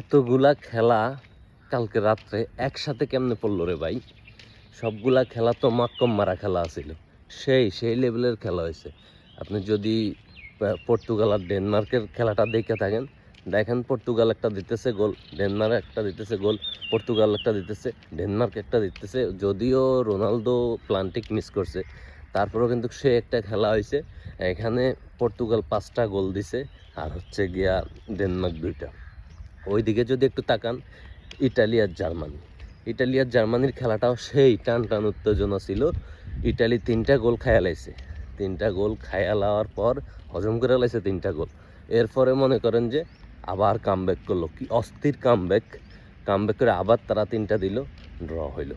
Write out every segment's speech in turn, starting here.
এতগুলা খেলা কালকে রাত্রে একসাথে কেমনে পড়ল রে ভাই? সবগুলা খেলা তো মাক্কম মারা খেলা আছিল। সেই সেই লেভেলের খেলা হয়েছে। আপনি যদি পর্তুগাল আর ডেনমার্কের খেলাটা দেখে থাকেন, দেখেন পর্তুগাল একটা দিতেছে গোল ডেনমার্ক একটা দিতেছে গোল, পর্তুগাল একটা দিতেছে, ডেনমার্ক একটা দিতেছে, যদিও রোনালদো প্লান্টিক মিস করছে। তারপরেও কিন্তু সে একটা খেলা হয়েছে। এখানে পর্তুগাল পাঁচটা গোল দিছে, আর হচ্ছে গিয়া ডেনমার্ক দুইটা। ওইদিকে যদি একটু তাকান, ইটালি আর জার্মানি। ইটালি আর জার্মানির খেলাটাও সেই টান টান উত্তেজনা ছিল। ইটালি তিনটা গোল খায়া লাইছে। তিনটা গোল খায়া লাওয়ার পর হজম করে লাইছে তিনটা গোল। এরপরে মনে করেন যে আবার কামব্যাক করল। কি অস্থির কামব্যাক কামব্যাক করে আবার তারা তিনটা দিল ড্র হইল।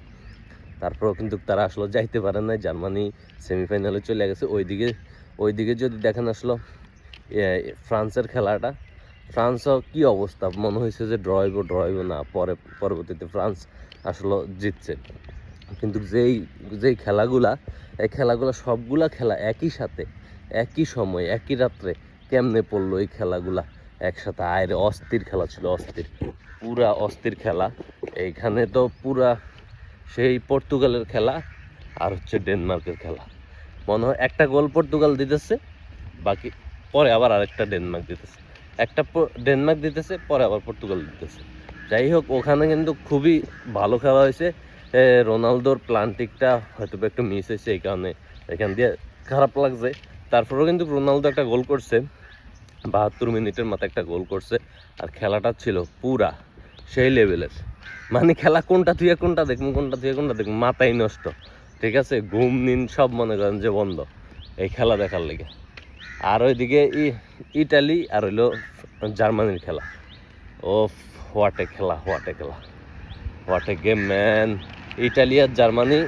তারপরেও কিন্তু তারা আসলে যাইতে পারে না জার্মানি সেমিফাইনালে চলে গেছে। ওইদিকে ওইদিকে যদি দেখেন আসলো ফ্রান্সের খেলাটা ফ্রান্সও কি অবস্থা? মনে হয়েছে যে ড্র হইব ড্র হইব না, পরে, পরবর্তীতে ফ্রান্স আসলে জিতছে। কিন্তু যেই যেই খেলাগুলা, এই খেলাগুলা সবগুলা খেলা একই সাথে, একই সময়, একই রাত্রে কেমনে পড়ল এই খেলাগুলা? একসাথে আয়ের অস্থির খেলা ছিল, অস্থির, পুরা অস্থির খেলা। এইখানে তো পুরা সেই পর্তুগালের খেলা আর হচ্ছে ডেনমার্কের খেলা। মনে হয় একটা গোল পর্তুগাল দিতেছে, বাকি পরে আবার আরেকটা ডেনমার্ক দিতেছে। একটা ডেনমার্ক দিতেছে, পরে আবার পর্তুগাল দিতেছে। যাই হোক ওখানে কিন্তু খুবই ভালো খেলা হয়েছে। রোনালদোর প্লান্টিকটা হয়তো একটু মিস হয়েছে, এই কারণে এখান দিয়ে খারাপ লাগছে। তারপরেও কিন্তু রোনালদো একটা গোল করছে। বাহাত্তর মিনিটের মাথায় একটা গোল করছে। আর খেলাটা ছিল পুরা সেই লেভেলের। মানে খেলা কোনটা তুই কোনটা দেখব, কোনটা তুই কোনটা দেখব মাথাই নষ্ট। ঠিক আছে? ঘুম নিন, সব মনে করেন যে বন্ধ। এই খেলা দেখার লেগে। আর ওইদিকে ইটালি আর হইল জার্মানির খেলা। ও হোয়াটে খেলা হোয়াটে খেলা। What a game, man. Italy R Germany,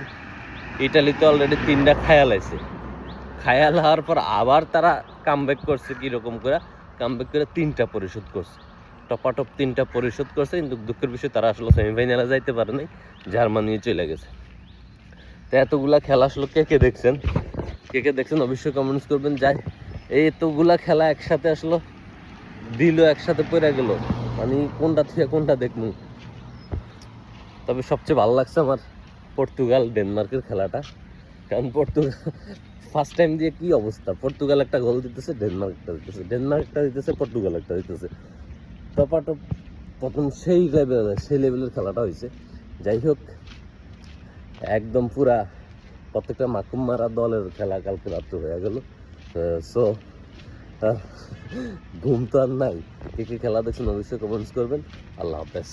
ইটালিতে অলরেডি তিনটা খায়াল আছে। খায়াল হওয়ার পর আবার তারা কামব্যাক করছে কীরকম করে? কামব্যাক করে তিনটা পরিশোধ করছে। টপাটপ তিনটা পরিশোধ করছে, কিন্তু দুঃখের বিষয় তারা আসলে সেমিফাইনালে যাইতে পারে নাই, জার্মানি চলে গেছে। তো এতগুলা খেলা আসলে কে কে দেখছেন? কে কে দেখছেন অবশ্যই কমেন্টস করবেন। যাই এতগুলা খেলা একসাথে আসলো দিল একসাথে পড়ে গেল। মানে কোনটা থেকে কোনটা দেখব? তবে সবচেয়ে ভালো লাগছে আমার পর্তুগাল ডেনমার্কের খেলাটা। কারণ পর্তুগাল ফার্স্ট টাইম দিয়ে কি অবস্থা? পর্তুগাল একটা গোল দিতেছে, ডেনমার্ক একটা দিতেছে। ডেনমার্ক একটা দিতেছে, পর্তুগাল একটা দিতেছে। টপাটপ প্রথম সেই লেভেল সেই লেভেলের খেলাটা হয়েছে। যাই হোক, একদম পুরা প্রত্যেকটা মাকুম মারা দলের খেলা কালকে রাত্রে হয়ে গেল। সো ঘুম তো আর নাই। কে কে খেলা দেখছেন অবশ্যই কমেন্টস করবেন। আল্লাহ হাফেজ।